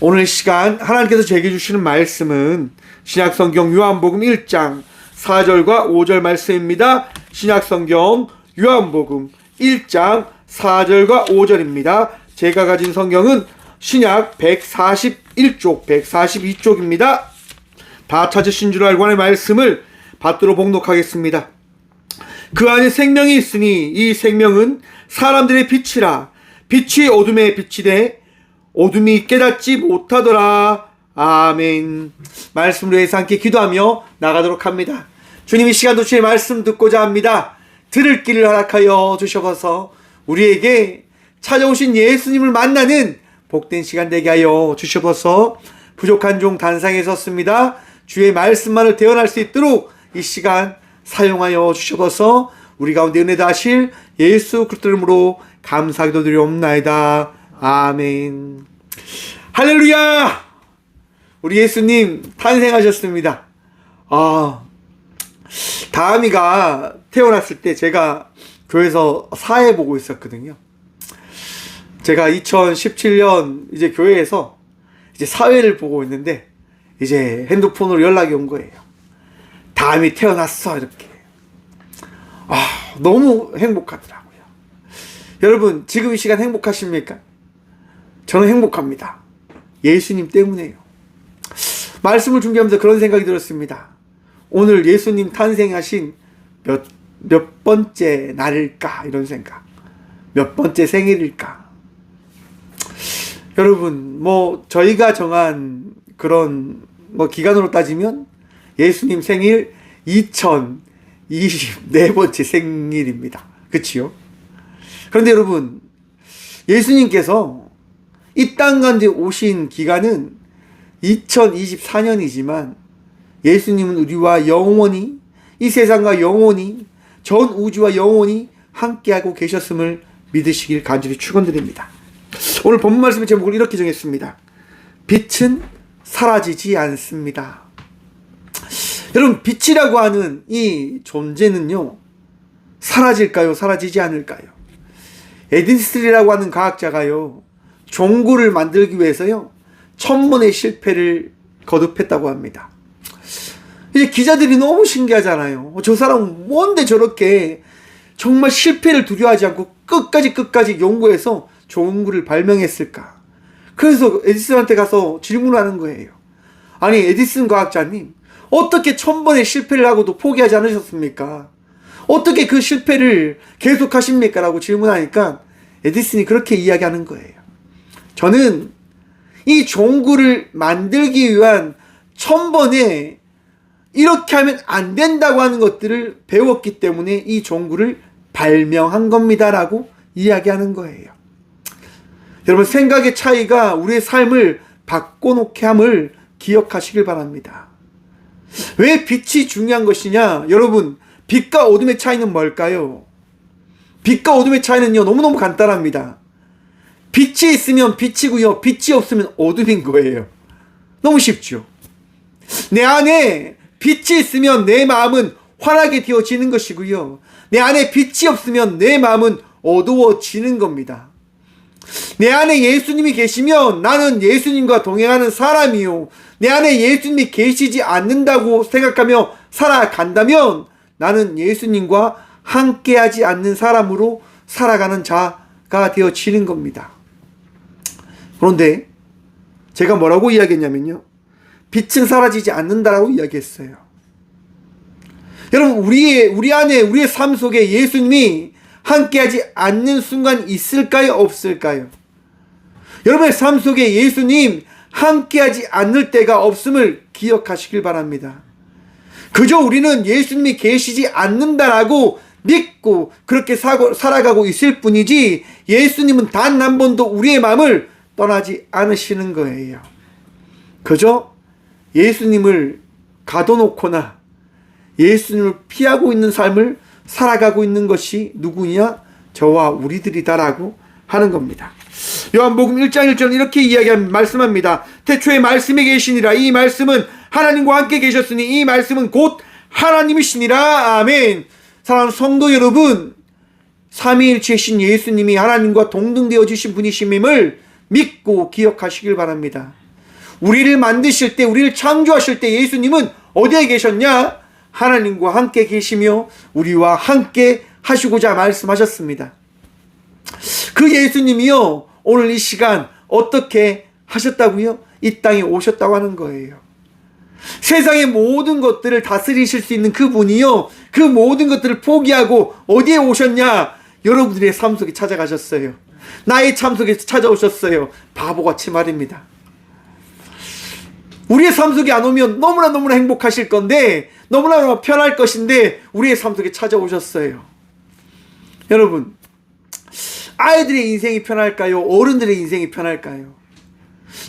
오늘 시간 하나님께서 제게 주시는 말씀은 신약성경 요한복음 1장 4절과 5절 말씀입니다. 신약성경 요한복음 1장 4절과 5절입니다. 제가 가진 성경은 신약 141쪽, 142쪽입니다. 다 찾으신 줄 알고 하는 말씀을 받들어 봉독하겠습니다. 그 안에 생명이 있으니 이 생명은 사람들의 빛이라 빛이 어둠에 빛이 돼 어둠이 깨닫지 못하더라. 아멘. 말씀으로 해서 함께 기도하며 나가도록 합니다. 주님 이 시간도 주의 말씀 듣고자 합니다. 들을 길을 허락하여 주셔서 우리에게 찾아오신 예수님을 만나는 복된 시간 되게 하여 주셔서 부족한 종 단상에 섰습니다. 주의 말씀만을 대언할 수 있도록 이 시간 사용하여 주셔서 우리 가운데 은혜 다실 예수 그리스도 이름으로 감사기도 드리옵나이다. 아멘. 할렐루야! 우리 예수님 탄생하셨습니다. 아, 다음이가 태어났을 때 제가 교회에서 사회 보고 있었거든요. 제가 2017년 이제 교회에서 이제 사회를 보고 있는데 이제 핸드폰으로 연락이 온 거예요. 다음이 태어났어 이렇게. 아 너무 행복하더라고요. 여러분 지금 이 시간 행복하십니까? 저는 행복합니다. 예수님 때문에요. 말씀을 준비하면서 그런 생각이 들었습니다. 오늘 예수님 탄생하신 몇, 몇 번째 날일까? 이런 생각. 몇 번째 생일일까? 여러분, 뭐, 저희가 정한 그런, 뭐, 기간으로 따지면 예수님 생일 2024번째 생일입니다. 그치요? 그런데 여러분, 예수님께서 이땅 가운데 오신 기간은 2024년이지만 예수님은 우리와 영원히 이 세상과 영원히 전 우주와 영원히 함께하고 계셨음을 믿으시길 간절히 축원드립니다. 오늘 본문 말씀의 제목을 이렇게 정했습니다. 빛은 사라지지 않습니다. 여러분 빛이라고 하는 이 존재는요 사라질까요? 사라지지 않을까요? 에딘스트리라고 하는 과학자가요 종구를 만들기 위해서요 천 번의 실패를 거듭했다고 합니다. 이제 기자들이 너무 신기하잖아요. 저 사람은 뭔데 저렇게 정말 실패를 두려워하지 않고 끝까지 끝까지 연구해서 종구를 발명했을까? 그래서 에디슨한테 가서 질문을 하는 거예요. 아니 에디슨 과학자님 어떻게 천 번의 실패를 하고도 포기하지 않으셨습니까? 어떻게 그 실패를 계속하십니까? 라고 질문하니까 에디슨이 그렇게 이야기하는 거예요. 저는 이 종구를 만들기 위한 천 번의 이렇게 하면 안 된다고 하는 것들을 배웠기 때문에 이 종구를 발명한 겁니다라고 이야기하는 거예요. 여러분 생각의 차이가 우리의 삶을 바꿔놓게 함을 기억하시길 바랍니다. 왜 빛이 중요한 것이냐? 여러분 빛과 어둠의 차이는 뭘까요? 빛과 어둠의 차이는요 너무너무 간단합니다. 빛이 있으면 빛이고요. 빛이 없으면 어둠인 거예요. 너무 쉽죠. 내 안에 빛이 있으면 내 마음은 환하게 되어지는 것이고요. 내 안에 빛이 없으면 내 마음은 어두워지는 겁니다. 내 안에 예수님이 계시면 나는 예수님과 동행하는 사람이요. 내 안에 예수님이 계시지 않는다고 생각하며 살아간다면 나는 예수님과 함께하지 않는 사람으로 살아가는 자가 되어지는 겁니다. 그런데 제가 뭐라고 이야기했냐면요. 빛은 사라지지 않는다라고 이야기했어요. 여러분, 우리의, 우리 안에, 우리의 삶 속에 예수님이 함께하지 않는 순간 있을까요? 없을까요? 여러분의 삶 속에 예수님 함께하지 않을 때가 없음을 기억하시길 바랍니다. 그저 우리는 예수님이 계시지 않는다라고 믿고 그렇게 사고, 살아가고 있을 뿐이지 예수님은 단 한 번도 우리의 마음을 떠나지 않으시는 거예요. 그저 예수님을 가둬놓거나 예수님을 피하고 있는 삶을 살아가고 있는 것이 누구냐? 저와 우리들이다라고 하는 겁니다. 요한복음 1장 1절 이렇게 이야기한 말씀합니다. 태초에 말씀이 계시니라 이 말씀은 하나님과 함께 계셨으니 이 말씀은 곧 하나님이시니라. 아멘. 사랑하는 성도 여러분, 삼위일체신 예수님이 하나님과 동등되어 주신 분이심을 믿고 기억하시길 바랍니다. 우리를 만드실 때, 우리를 창조하실 때 예수님은 어디에 계셨냐? 하나님과 함께 계시며 우리와 함께 하시고자 말씀하셨습니다. 그 예수님이요, 오늘 이 시간 어떻게 하셨다고요? 이 땅에 오셨다고 하는 거예요. 세상의 모든 것들을 다스리실 수 있는 그분이요, 그 모든 것들을 포기하고 어디에 오셨냐? 여러분들의 삶 속에 찾아가셨어요. 나의 삶 속에 찾아오셨어요. 바보같이 말입니다. 우리의 삶 속에 안 오면 너무나 너무나 행복하실 건데, 너무나 편할 것인데, 우리의 삶 속에 찾아오셨어요. 여러분, 아이들의 인생이 편할까요? 어른들의 인생이 편할까요?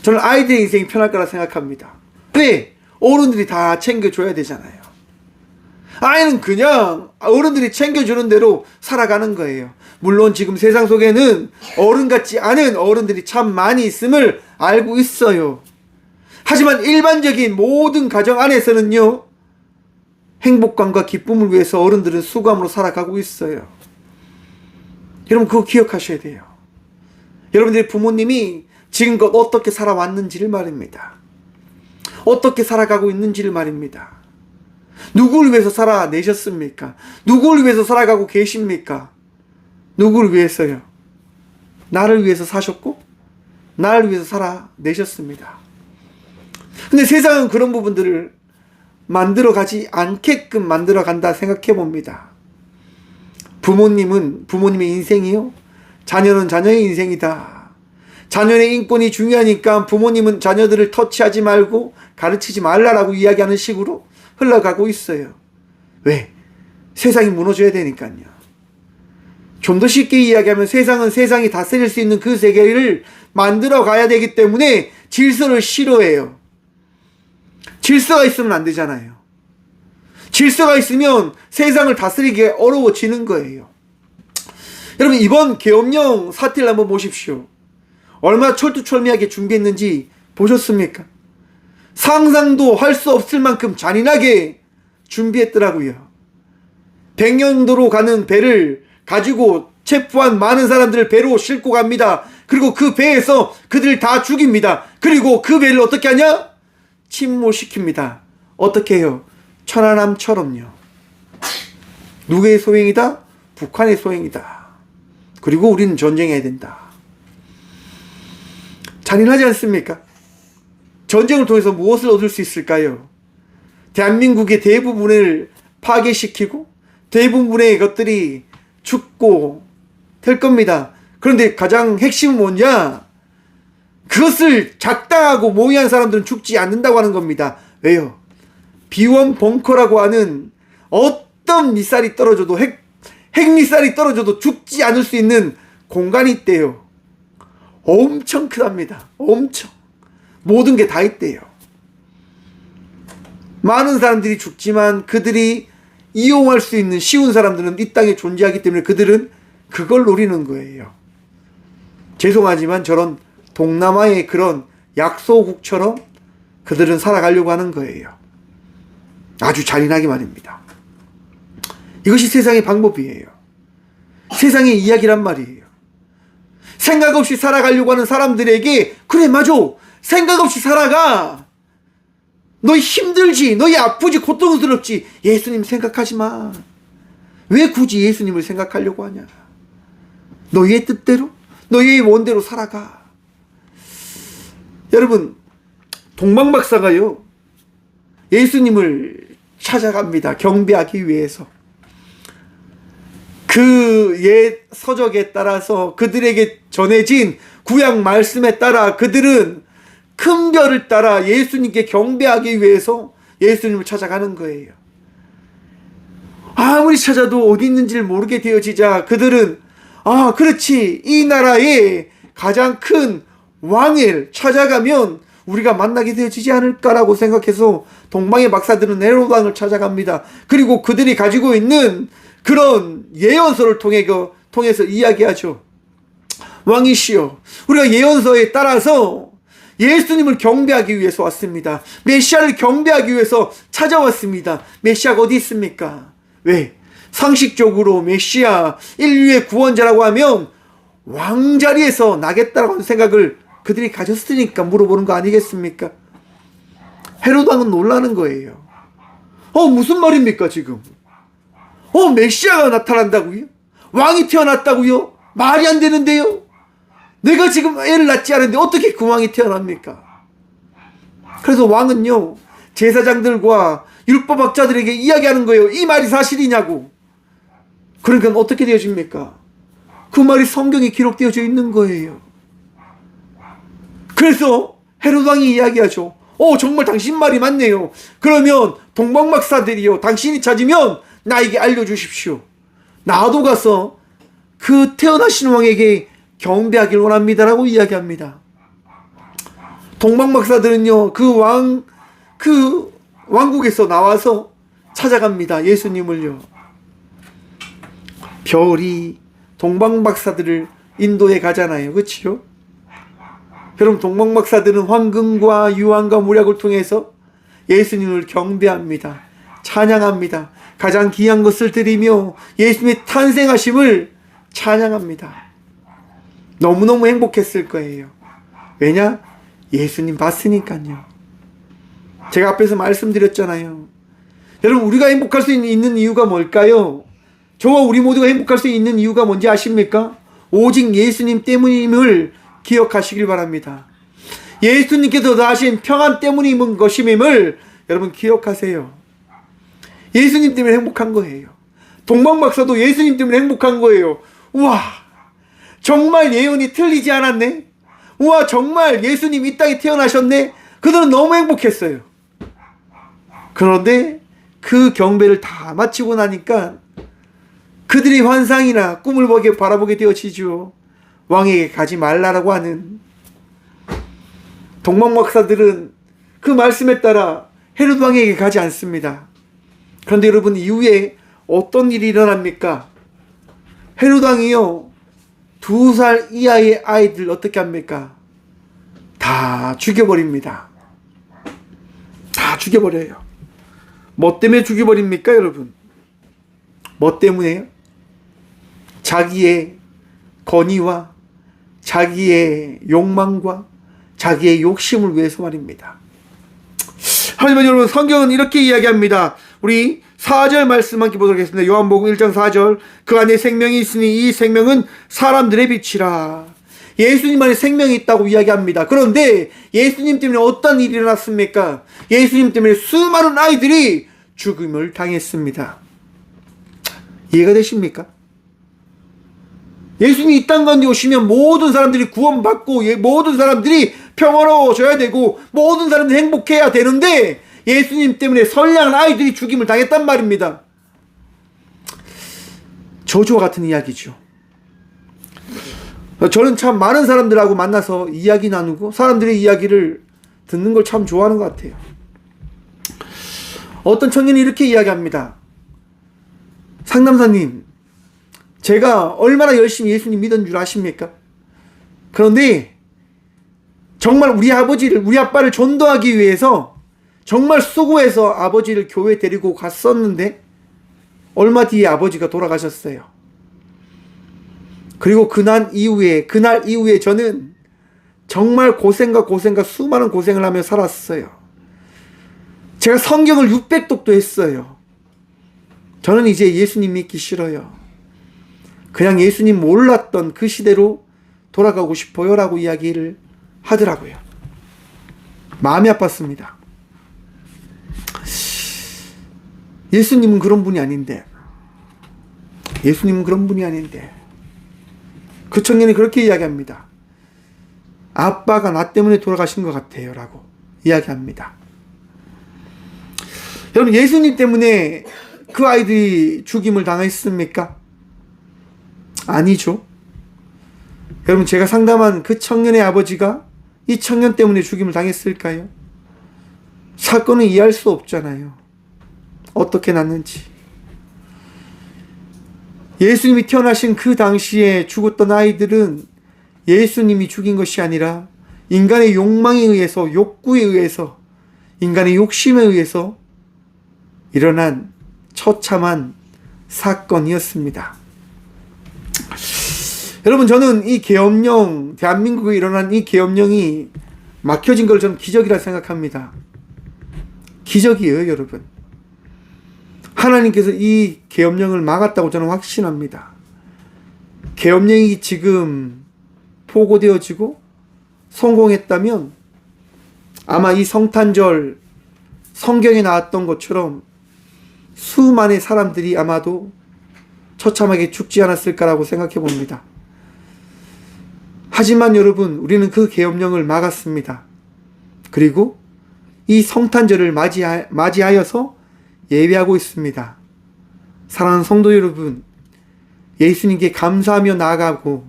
저는 아이들의 인생이 편할 거라 생각합니다. 왜? 어른들이 다 챙겨줘야 되잖아요. 아이는 그냥 어른들이 챙겨주는 대로 살아가는 거예요. 물론 지금 세상 속에는 어른 같지 않은 어른들이 참 많이 있음을 알고 있어요. 하지만 일반적인 모든 가정 안에서는요, 행복감과 기쁨을 위해서 어른들은 수감으로 살아가고 있어요. 여러분, 그거 기억하셔야 돼요. 여러분들의 부모님이 지금껏 어떻게 살아왔는지를 말입니다. 어떻게 살아가고 있는지를 말입니다. 누구를 위해서 살아내셨습니까? 누구를 위해서 살아가고 계십니까? 누구를 위해서요? 나를 위해서 사셨고, 나를 위해서 살아내셨습니다. 근데 세상은 그런 부분들을 만들어 가지 않게끔 만들어 간다 생각해 봅니다. 부모님은 부모님의 인생이요. 자녀는 자녀의 인생이다. 자녀의 인권이 중요하니까 부모님은 자녀들을 터치하지 말고 가르치지 말라라고 이야기하는 식으로 흘러가고 있어요. 왜? 세상이 무너져야 되니까요. 좀 더 쉽게 이야기하면 세상은 세상이 다스릴 수 있는 그 세계를 만들어 가야 되기 때문에 질서를 싫어해요. 질서가 있으면 안 되잖아요. 질서가 있으면 세상을 다스리기 어려워지는 거예요. 여러분, 이번 계엄령 사태를 한번 보십시오. 얼마나 철두철미하게 준비했는지 보셨습니까? 상상도 할 수 없을 만큼 잔인하게 준비했더라고요. 백년도로 가는 배를 가지고 체포한 많은 사람들을 배로 싣고 갑니다. 그리고 그 배에서 그들을 다 죽입니다. 그리고 그 배를 어떻게 하냐? 침몰시킵니다. 어떻게 해요? 천안함처럼요. 누구의 소행이다? 북한의 소행이다. 그리고 우리는 전쟁해야 된다. 잔인하지 않습니까? 전쟁을 통해서 무엇을 얻을 수 있을까요? 대한민국의 대부분을 파괴시키고 대부분의 것들이 죽고 될 겁니다. 그런데 가장 핵심은 뭐냐? 그것을 작당하고 모의한 사람들은 죽지 않는다고 하는 겁니다. 왜요? 비원 벙커라고 하는 어떤 미사일이 떨어져도 핵, 핵 미사일이 떨어져도 죽지 않을 수 있는 공간이 있대요. 엄청 크답니다. 엄청. 모든 게 다 있대요. 많은 사람들이 죽지만 그들이 이용할 수 있는 쉬운 사람들은 이 땅에 존재하기 때문에 그들은 그걸 노리는 거예요. 죄송하지만 저런 동남아의 그런 약소국처럼 그들은 살아가려고 하는 거예요. 아주 잔인하게 말입니다. 이것이 세상의 방법이에요. 세상의 이야기란 말이에요. 생각 없이 살아가려고 하는 사람들에게 그래 맞아 생각 없이 살아가. 너 힘들지 너희 아프지 고통스럽지. 예수님 생각하지 마 왜 굳이 예수님을 생각하려고 하냐? 너희의 뜻대로 너희의 원대로 살아가. 여러분 동방 박사가요 예수님을 찾아갑니다. 경배하기 위해서. 그옛 서적에 따라서 그들에게 전해진 구약 말씀에 따라 그들은 큰 별을 따라 예수님께 경배하기 위해서 예수님을 찾아가는 거예요. 아무리 찾아도 어디 있는지를 모르게 되어지자 그들은 아, 그렇지. 이 나라의 가장 큰 왕을 찾아가면 우리가 만나게 되어지지 않을까라고 생각해서 동방의 박사들은 네로당을 찾아갑니다. 그리고 그들이 가지고 있는 그런 예언서를 통해 그, 통해서 이야기하죠. 왕이시여, 우리가 예언서에 따라서 예수님을 경배하기 위해서 왔습니다. 메시아를 경배하기 위해서 찾아왔습니다. 메시아가 어디 있습니까? 왜? 상식적으로 메시아 인류의 구원자라고 하면 왕자리에서 나겠다라고 하는 생각을 그들이 가졌으니까 물어보는 거 아니겠습니까? 헤로드 왕은 놀라는 거예요. 어, 무슨 말입니까, 지금? 어, 메시아가 나타난다고요? 왕이 태어났다고요? 말이 안 되는데요? 내가 지금 애를 낳지 않은데 어떻게 그 왕이 태어납니까? 그래서 왕은요, 제사장들과 율법학자들에게 이야기하는 거예요. 이 말이 사실이냐고. 그러니까 어떻게 되어집니까? 그 말이 성경에 기록되어져 있는 거예요. 그래서 헤롯 왕이 이야기하죠. 오, 정말 당신 말이 맞네요. 그러면 동방박사들이요. 당신이 찾으면 나에게 알려주십시오. 나도 가서 그 태어나신 왕에게 경배하길 원합니다라고 이야기합니다. 동방 박사들은요, 그 왕, 그 왕국에서 나와서 찾아갑니다. 예수님을요. 별이 동방 박사들을 인도에 가잖아요. 그치요? 여러분, 동방 박사들은 황금과 유황과 무약을 통해서 예수님을 경배합니다. 찬양합니다. 가장 귀한 것을 드리며 예수님의 탄생하심을 찬양합니다. 너무너무 행복했을 거예요. 왜냐? 예수님 봤으니까요. 제가 앞에서 말씀드렸잖아요. 여러분, 우리가 행복할 수 있는 이유가 뭘까요? 저와 우리 모두가 행복할 수 있는 이유가 뭔지 아십니까? 오직 예수님 때문임을 기억하시길 바랍니다. 예수님께서 더하신 평안 때문인 것임을 여러분 기억하세요. 예수님 때문에 행복한 거예요. 동방박사도 예수님 때문에 행복한 거예요. 우와, 정말 예언이 틀리지 않았네? 우와, 정말 예수님 이 땅에 태어나셨네? 그들은 너무 행복했어요. 그런데 그 경배를 다 마치고 나니까 그들이 환상이나 꿈을 보게 바라보게 되어지죠. 왕에게 가지 말라라고 하는 동방 박사들은 그 말씀에 따라 헤롯 왕에게 가지 않습니다. 그런데 여러분 이후에 어떤 일이 일어납니까? 헤롯 왕이요 두 살 이하의 아이들 어떻게 합니까? 다 죽여버립니다. 다 죽여버려요. 뭐 때문에 죽여버립니까, 여러분? 뭐 때문에요? 자기의 권위와 자기의 욕망과 자기의 욕심을 위해서 말입니다. 하지만 여러분 성경은 이렇게 이야기합니다. 우리 4절 말씀 함께 보도록 하겠습니다. 요한복음 1장 4절 그 안에 생명이 있으니 이 생명은 사람들의 빛이라. 예수님 안에 생명이 있다고 이야기합니다. 그런데 예수님 때문에 어떤 일이 일어났습니까? 예수님 때문에 수많은 아이들이 죽음을 당했습니다. 이해가 되십니까? 예수님이 이 땅 가운데 오시면 모든 사람들이 구원받고 예, 모든 사람들이 평화로워져야 되고 모든 사람들이 행복해야 되는데 예수님 때문에 선량한 아이들이 죽임을 당했단 말입니다. 저주와 같은 이야기죠. 저는 참 많은 사람들하고 만나서 이야기 나누고 사람들의 이야기를 듣는 걸 참 좋아하는 것 같아요. 어떤 청년이 이렇게 이야기합니다. 상담사님, 제가 얼마나 열심히 예수님 믿은 줄 아십니까? 그런데 정말 우리 아버지를, 우리 아빠를 전도하기 위해서 정말 수고해서 아버지를 교회 데리고 갔었는데 얼마 뒤에 아버지가 돌아가셨어요. 그리고 그날 이후에, 그날 이후에 저는 정말 고생과 고생과 수많은 고생을 하며 살았어요. 제가 성경을 600독도 했어요. 저는 이제 예수님 믿기 싫어요. 그냥 예수님 몰랐던 그 시대로 돌아가고 싶어요. 라고 이야기를 하더라고요. 마음이 아팠습니다. 예수님은 그런 분이 아닌데. 예수님은 그런 분이 아닌데. 그 청년이 그렇게 이야기합니다. 아빠가 나 때문에 돌아가신 것 같아요. 라고 이야기합니다. 여러분, 예수님 때문에 그 아이들이 죽임을 당했습니까? 아니죠. 여러분, 제가 상담한 그 청년의 아버지가 이 청년 때문에 죽임을 당했을까요? 사건을 이해할 수 없잖아요. 어떻게 났는지. 예수님이 태어나신 그 당시에 죽었던 아이들은 예수님이 죽인 것이 아니라 인간의 욕망에 의해서, 욕구에 의해서, 인간의 욕심에 의해서 일어난 처참한 사건이었습니다. 여러분 저는 이 계엄령 대한민국에 일어난 이 계엄령이 막혀진 걸 저는 기적이라 생각합니다. 기적이에요, 여러분. 하나님께서 이 계엄령을 막았다고 저는 확신합니다. 계엄령이 지금 포고되어지고 성공했다면 아마 이 성탄절 성경에 나왔던 것처럼 수많은 사람들이 아마도 처참하게 죽지 않았을까라고 생각해 봅니다. 하지만 여러분, 우리는 그 계엄령을 막았습니다. 그리고 이 성탄절을 맞이하, 맞이하여서 예배하고 있습니다. 사랑하는 성도 여러분, 예수님께 감사하며 나아가고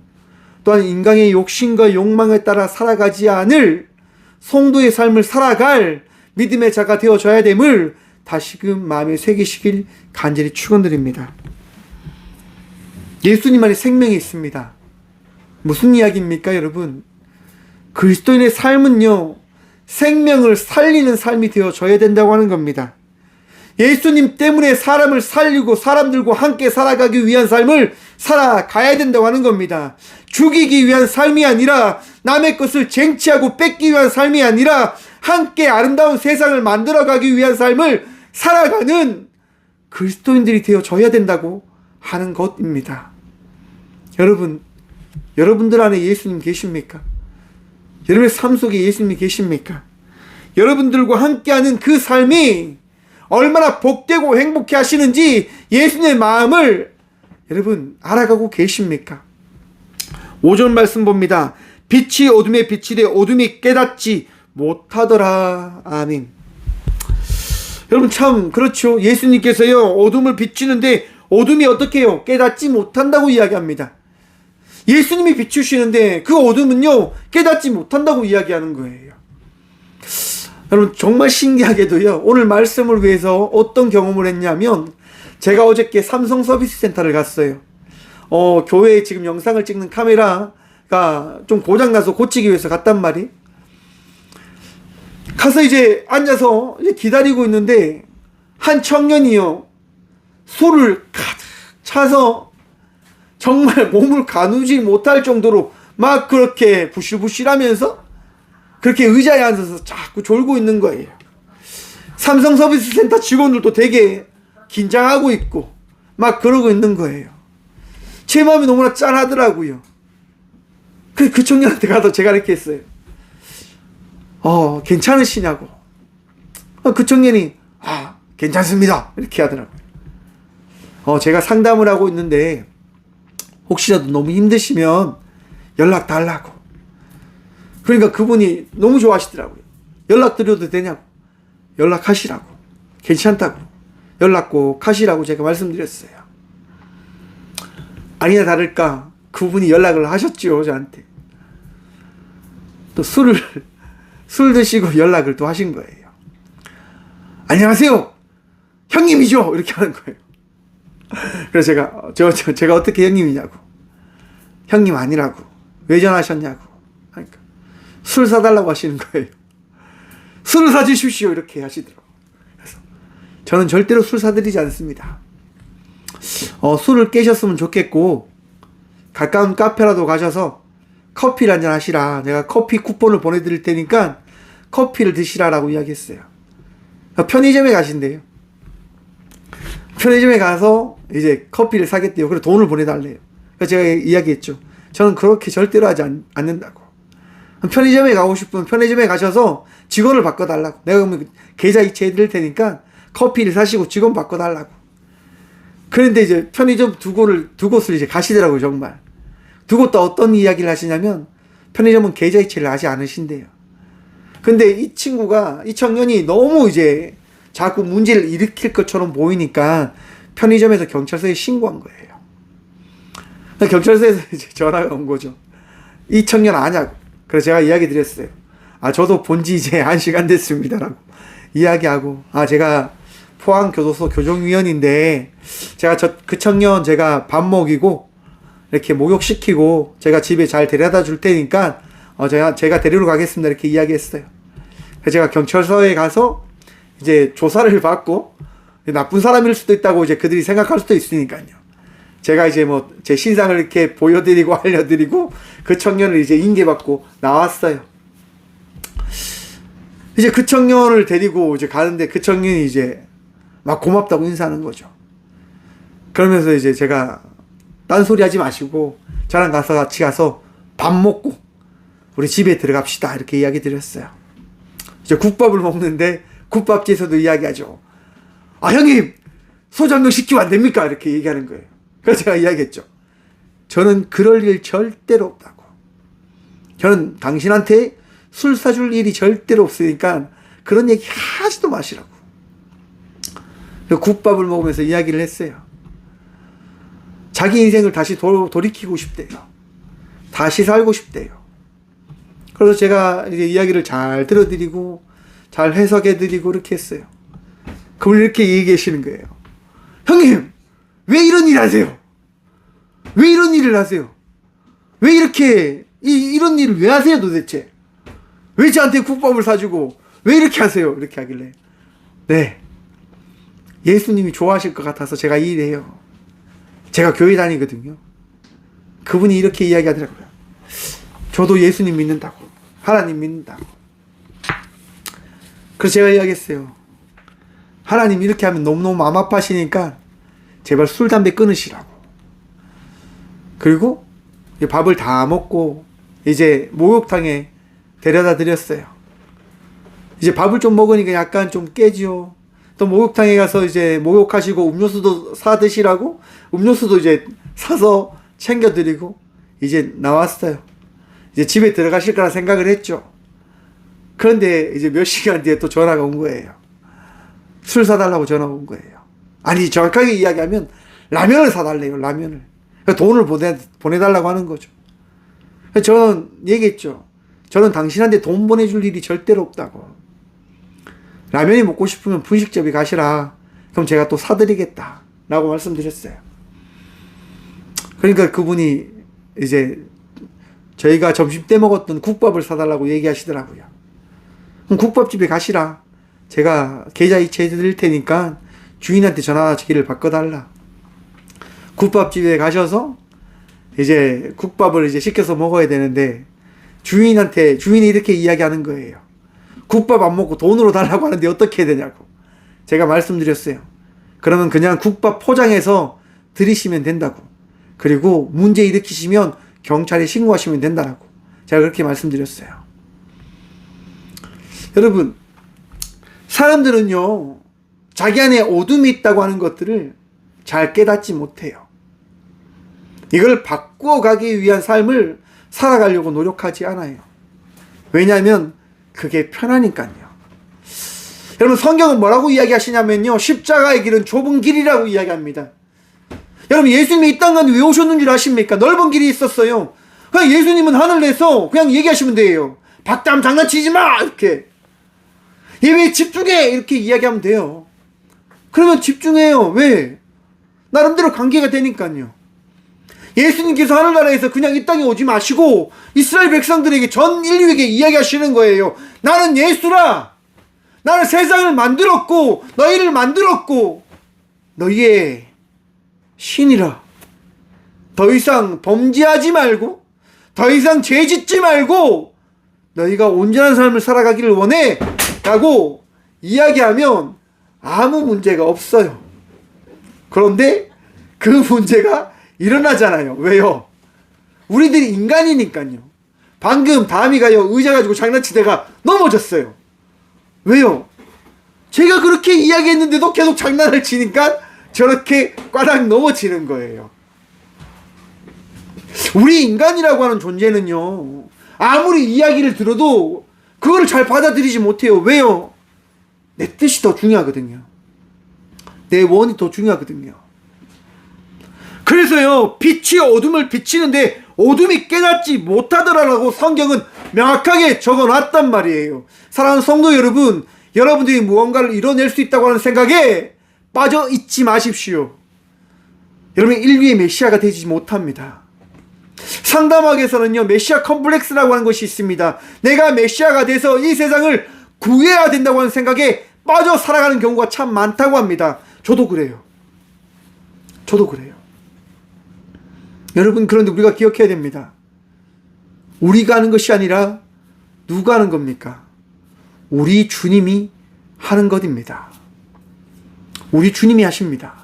또한 인간의 욕심과 욕망에 따라 살아가지 않을 성도의 삶을 살아갈 믿음의 자가 되어줘야 됨을 다시금 마음에 새기시길 간절히 축원드립니다. 예수님 안에 생명이 있습니다. 무슨 이야기입니까, 여러분? 그리스도인의 삶은요, 생명을 살리는 삶이 되어져야 된다고 하는 겁니다. 예수님 때문에 사람을 살리고 사람들과 함께 살아가기 위한 삶을 살아가야 된다고 하는 겁니다. 죽이기 위한 삶이 아니라 남의 것을 쟁취하고 뺏기 위한 삶이 아니라 함께 아름다운 세상을 만들어가기 위한 삶을 살아가는 그리스도인들이 되어져야 된다고 하는 것입니다. 여러분, 여러분들 안에 예수님 계십니까? 여러분의 삶 속에 예수님이 계십니까? 여러분들과 함께하는 그 삶이 얼마나 복되고 행복해 하시는지 예수님의 마음을 여러분 알아가고 계십니까? 5절 말씀 봅니다. 빛이 어둠에 비치되 어둠이 깨닫지 못하더라. 아멘. 여러분 참 그렇죠. 예수님께서요 어둠을 비추는데 어둠이 어떻게 해요? 깨닫지 못한다고 이야기합니다. 예수님이 비추시는데 그 어둠은요 깨닫지 못한다고 이야기하는 거예요. 여러분 정말 신기하게도요 오늘 말씀을 위해서 어떤 경험을 했냐면 제가 어저께 삼성 서비스 센터를 갔어요. 어 교회에 지금 영상을 찍는 카메라가 좀 고장 나서 고치기 위해서 갔단 말이. 가서 이제 앉아서 이제 기다리고 있는데 한 청년이요 술을 가득 차서 정말 몸을 가누지 못할 정도로 막 그렇게 부실부실하면서 그렇게 의자에 앉아서 자꾸 졸고 있는 거예요. 삼성 서비스 센터 직원들도 되게 긴장하고 있고 막 그러고 있는 거예요. 제 마음이 너무나 짠하더라고요. 그, 그 청년한테 가서 제가 이렇게 했어요. 어, 괜찮으시냐고. 어, 그 청년이, 아, 괜찮습니다. 이렇게 하더라고요. 어, 제가 상담을 하고 있는데, 혹시라도 너무 힘드시면 연락 달라고. 그러니까 그분이 너무 좋아하시더라고요. 연락 드려도 되냐고. 연락하시라고. 괜찮다고. 연락 꼭 하시라고 제가 말씀드렸어요. 아니나 다를까 그분이 연락을 하셨죠, 저한테. 또 술을, 술 드시고 연락을 또 하신 거예요. 안녕하세요! 형님이죠! 이렇게 하는 거예요. 그래서 제가, 저, 저, 제가 어떻게 형님이냐고. 형님 아니라고. 왜 전화하셨냐고. 술 사달라고 하시는 거예요. 술을 사주십시오. 이렇게 하시더라고요. 그래서 저는 절대로 술 사드리지 않습니다. 어, 술을 깨셨으면 좋겠고, 가까운 카페라도 가셔서 커피를 한잔 하시라. 내가 커피 쿠폰을 보내드릴 테니까 커피를 드시라라고 이야기했어요. 편의점에 가신대요. 편의점에 가서 이제 커피를 사겠대요. 그래서 돈을 보내달래요. 제가 이야기했죠. 저는 그렇게 절대로 하지 않, 않는다고. 편의점에 가고 싶으면 편의점에 가셔서 직원을 바꿔달라고. 내가 그러면 계좌 이체해 드릴 테니까 커피를 사시고 직원 바꿔달라고. 그런데 이제 편의점 두 곳을, 두 곳을 이제 가시더라고요, 정말. 두 곳 다 어떤 이야기를 하시냐면 편의점은 계좌 이체를 하지 않으신대요. 근데 이 친구가, 이 청년이 너무 이제 자꾸 문제를 일으킬 것처럼 보이니까 편의점에서 경찰서에 신고한 거예요. 경찰서에서 이제 전화가 온 거죠. 이 청년 아냐고. 그래서 제가 이야기 드렸어요. 아, 저도 본지 이제 한 시간 됐습니다라고 이야기하고, 아, 제가 포항교도소 교정위원인데, 제가 저, 그 청년 제가 밥 먹이고, 이렇게 목욕시키고, 제가 집에 잘 데려다 줄 테니까, 어, 제가, 제가 데리러 가겠습니다. 이렇게 이야기했어요. 그래서 제가 경찰서에 가서, 이제 조사를 받고, 나쁜 사람일 수도 있다고 이제 그들이 생각할 수도 있으니까요. 제가 이제 뭐 제 신상을 이렇게 보여드리고 알려드리고 그 청년을 이제 인계받고 나왔어요. 이제 그 청년을 데리고 이제 가는데 그 청년이 이제 막 고맙다고 인사하는 거죠. 그러면서 이제 제가 딴소리 하지 마시고 저랑 가서 같이 가서 밥 먹고 우리 집에 들어갑시다 이렇게 이야기 드렸어요. 이제 국밥을 먹는데 국밥집에서도 이야기하죠. 아 형님 소장용 시키면 안 됩니까? 이렇게 얘기하는 거예요. 그래서 제가 이야기했죠. 저는 그럴 일 절대로 없다고. 저는 당신한테 술 사줄 일이 절대로 없으니까 그런 얘기 하지도 마시라고. 국밥을 먹으면서 이야기를 했어요. 자기 인생을 다시 도, 돌이키고 싶대요. 다시 살고 싶대요. 그래서 제가 이제 이야기를 잘 들어드리고 잘 해석해드리고 이렇게 했어요. 그분 이렇게 얘기해 계시는 거예요. 형님, 왜 이런 일 하세요? 왜 이런 일을 하세요? 왜 이렇게 이, 이런 일을 왜 하세요 도대체? 왜 저한테 국밥을 사주고 왜 이렇게 하세요? 이렇게 하길래 네 예수님이 좋아하실 것 같아서 제가 이 일해요. 제가 교회 다니거든요. 그분이 이렇게 이야기하더라고요. 저도 예수님 믿는다고 하나님 믿는다고. 그래서 제가 이야기했어요. 하나님 이렇게 하면 너무너무 마음 아파하시니까 제발 술 담배 끊으시라고. 그리고 밥을 다 먹고 이제 목욕탕에 데려다 드렸어요. 이제 밥을 좀 먹으니까 약간 좀 깨지요. 또 목욕탕에 가서 이제 목욕하시고 음료수도 사 드시라고 음료수도 이제 사서 챙겨 드리고 이제 나왔어요. 이제 집에 들어가실 거라 생각을 했죠. 그런데 이제 몇 시간 뒤에 또 전화가 온 거예요. 술 사달라고 전화가 온 거예요. 아니 정확하게 이야기하면 라면을 사달래요. 라면을. 그러니까 돈을 보내, 보내달라고 하는 거죠. 저는 얘기했죠. 저는 당신한테 돈 보내줄 일이 절대로 없다고. 라면이 먹고 싶으면 분식집에 가시라. 그럼 제가 또 사드리겠다. 라고 말씀드렸어요. 그러니까 그분이 이제 저희가 점심 때 먹었던 국밥을 사달라고 얘기하시더라고요. 그럼 국밥집에 가시라. 제가 계좌 이체 해 드릴 테니까 주인한테 전화 기를 바꿔달라. 국밥집에 가셔서 이제 국밥을 이제 시켜서 먹어야 되는데 주인한테 주인이 이렇게 이야기하는 거예요. 국밥 안 먹고 돈으로 달라고 하는데 어떻게 해야 되냐고. 제가 말씀드렸어요. 그러면 그냥 국밥 포장해서 드리시면 된다고. 그리고 문제 일으키시면 경찰에 신고하시면 된다라고. 제가 그렇게 말씀드렸어요. 여러분, 사람들은요, 자기 안에 어둠이 있다고 하는 것들을 잘 깨닫지 못해요. 이걸 바꾸어가기 위한 삶을 살아가려고 노력하지 않아요. 왜냐하면 그게 편하니까요. 여러분 성경은 뭐라고 이야기하시냐면요. 십자가의 길은 좁은 길이라고 이야기합니다. 여러분 예수님이 이땅 가운데 왜 오셨는 줄 아십니까? 넓은 길이 있었어요. 그냥 예수님은 하늘에서 그냥 얘기하시면 돼요. 박담 장난치지 마! 이렇게. 예배에 집중해! 이렇게 이야기하면 돼요. 그러면 집중해요. 왜? 나름대로 관계가 되니까요. 예수님께서 하늘나라에서 그냥 이 땅에 오지 마시고 이스라엘 백성들에게 전 인류에게 이야기하시는 거예요. 나는 예수라. 나는 세상을 만들었고 너희를 만들었고 너희의 신이라. 더 이상 범죄하지 말고 더 이상 죄 짓지 말고 너희가 온전한 삶을 살아가기를 원해. 라고 이야기하면 아무 문제가 없어요. 그런데 그 문제가 일어나잖아요. 왜요? 우리들이 인간이니까요. 방금 다미가요 의자 가지고 장난치다가 넘어졌어요. 왜요? 제가 그렇게 이야기했는데도 계속 장난을 치니까 저렇게 꽈당 넘어지는 거예요. 우리 인간이라고 하는 존재는요. 아무리 이야기를 들어도 그거를 잘 받아들이지 못해요. 왜요? 내 뜻이 더 중요하거든요. 내 원이 더 중요하거든요. 그래서요, 빛이 어둠을 비치는데 어둠이 깨닫지 못하더라라고 성경은 명확하게 적어 놨단 말이에요. 사랑하는 성도 여러분, 여러분들이 무언가를 이뤄낼 수 있다고 하는 생각에 빠져 있지 마십시오. 여러분, 인류의 메시아가 되지 못합니다. 상담학에서는요, 메시아 컴플렉스라고 하는 것이 있습니다. 내가 메시아가 돼서 이 세상을 구해야 된다고 하는 생각에 빠져 살아가는 경우가 참 많다고 합니다. 저도 그래요. 저도 그래요. 여러분 그런데 우리가 기억해야 됩니다. 우리가 하는 것이 아니라 누가 하는 겁니까? 우리 주님이 하는 것입니다. 우리 주님이 하십니다.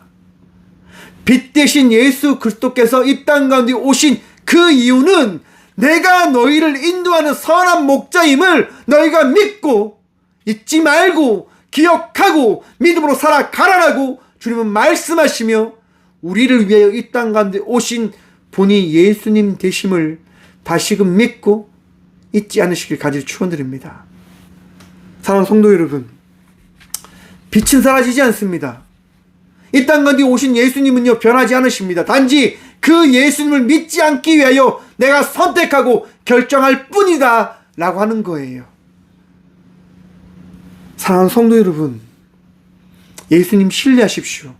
빛 대신 예수 그리스도께서 이 땅 가운데 오신 그 이유는 내가 너희를 인도하는 선한 목자임을 너희가 믿고 잊지 말고 기억하고 믿음으로 살아가라라고 주님은 말씀하시며 우리를 위하여 이 땅 가운데 오신 분이 예수님 되심을 다시금 믿고 잊지 않으시길 간절히 축원드립니다. 사랑하는 성도 여러분, 빛은 사라지지 않습니다. 이땅 가운데 오신 예수님은요 변하지 않으십니다. 단지 그 예수님을 믿지 않기 위하여 내가 선택하고 결정할 뿐이다 라고 하는 거예요. 사랑하는 성도 여러분, 예수님 신뢰하십시오.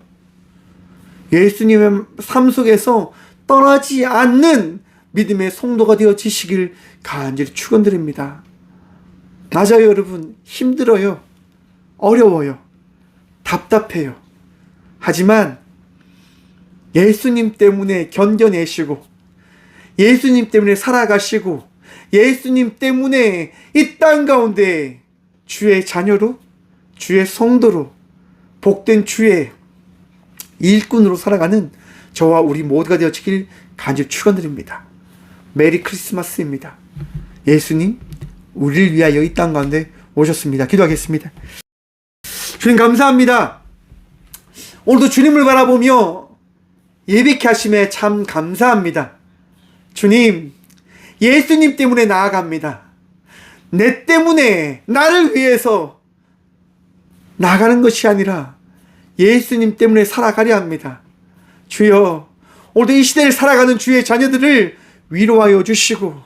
예수님의 삶 속에서 떠나지 않는 믿음의 성도가 되어지시길 간절히 축원드립니다. 맞아요, 여러분. 힘들어요. 어려워요. 답답해요. 하지만 예수님 때문에 견뎌내시고 예수님 때문에 살아가시고 예수님 때문에 이 땅 가운데 주의 자녀로 주의 성도로 복된 주의 일꾼으로 살아가는 저와 우리 모두가 되어지길 간절히 축원드립니다. 메리 크리스마스입니다. 예수님 우리를 위하여 이 땅 가운데 오셨습니다. 기도하겠습니다. 주님 감사합니다. 오늘도 주님을 바라보며 예비케 하심에 참 감사합니다. 주님, 예수님 때문에 나아갑니다. 내 때문에 나를 위해서 나가는 것이 아니라 예수님 때문에 살아가려 합니다. 주여, 오늘도 이 시대를 살아가는 주의 자녀들을 위로하여 주시고,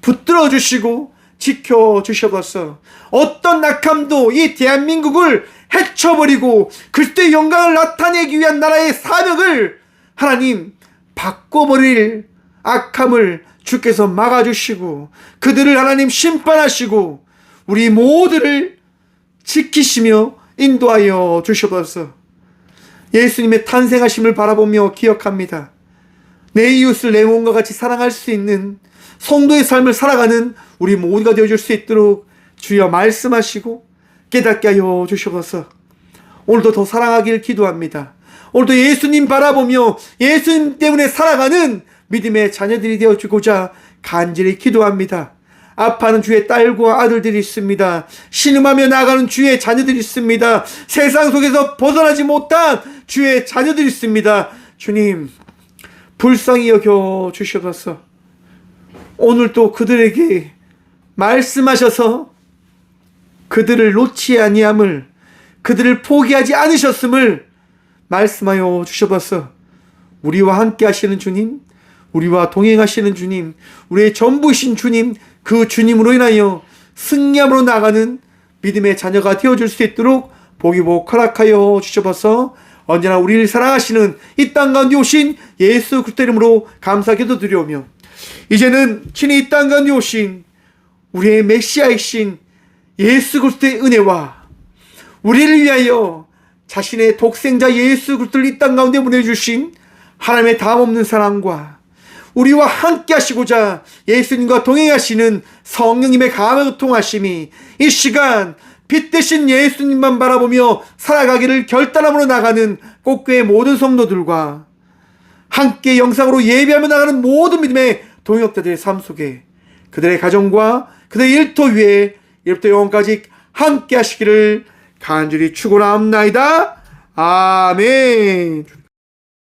붙들어 주시고, 지켜 주셔서 어떤 낙함도 이 대한민국을 해쳐버리고 그리스도의 영광을 나타내기 위한 나라의 사명을 하나님 바꿔버릴 악함을 주께서 막아주시고 그들을 하나님 심판하시고 우리 모두를 지키시며 인도하여 주셔서 예수님의 탄생하심을 바라보며 기억합니다. 내 이웃을 내 몸과 같이 사랑할 수 있는 성도의 삶을 살아가는 우리 모두가 되어줄 수 있도록 주여 말씀하시고 깨닫게 하여 주셔서 오늘도 더 사랑하길 기도합니다. 오늘도 예수님 바라보며 예수님 때문에 살아가는 믿음의 자녀들이 되어주고자 간절히 기도합니다. 아파하는 주의 딸과 아들들이 있습니다. 신음하며 나가는 주의 자녀들이 있습니다. 세상 속에서 벗어나지 못한 주의 자녀들이 있습니다. 주님, 불쌍히 여겨 주셔서 오늘 또 그들에게 말씀하셔서 그들을 놓지 아니함을 그들을 포기하지 않으셨음을 말씀하여 주셔서 우리와 함께 하시는 주님, 우리와 동행하시는 주님, 우리의 전부이신 주님, 그 주님으로 인하여 승리함으로 나가는 믿음의 자녀가 되어줄 수 있도록 보기 복 허락하여 주셔서. 언제나 우리를 사랑하시는 이 땅 가운데 오신 예수 그리스도 이름으로 감사 기도드리오며 이제는 친히 이 땅 가운데 오신 우리의 메시아이신 예수 그리스도의 은혜와 우리를 위하여 자신의 독생자 예수 그리스도를 이 땅 가운데 보내주신 하나님의 다음 없는 사랑과 우리와 함께 하시고자 예수님과 동행하시는 성령님의 감화 통하심이 이 시간 빛 대신 예수님만 바라보며 살아가기를 결단함으로 나가는 꽃교의 모든 성도들과 함께 영상으로 예배하며 나가는 모든 믿음의 동역자들의 삶 속에 그들의 가정과 그들의 일터 위에 이부터 영원까지 함께 하시기를 간절히 축원합나이다. 아멘.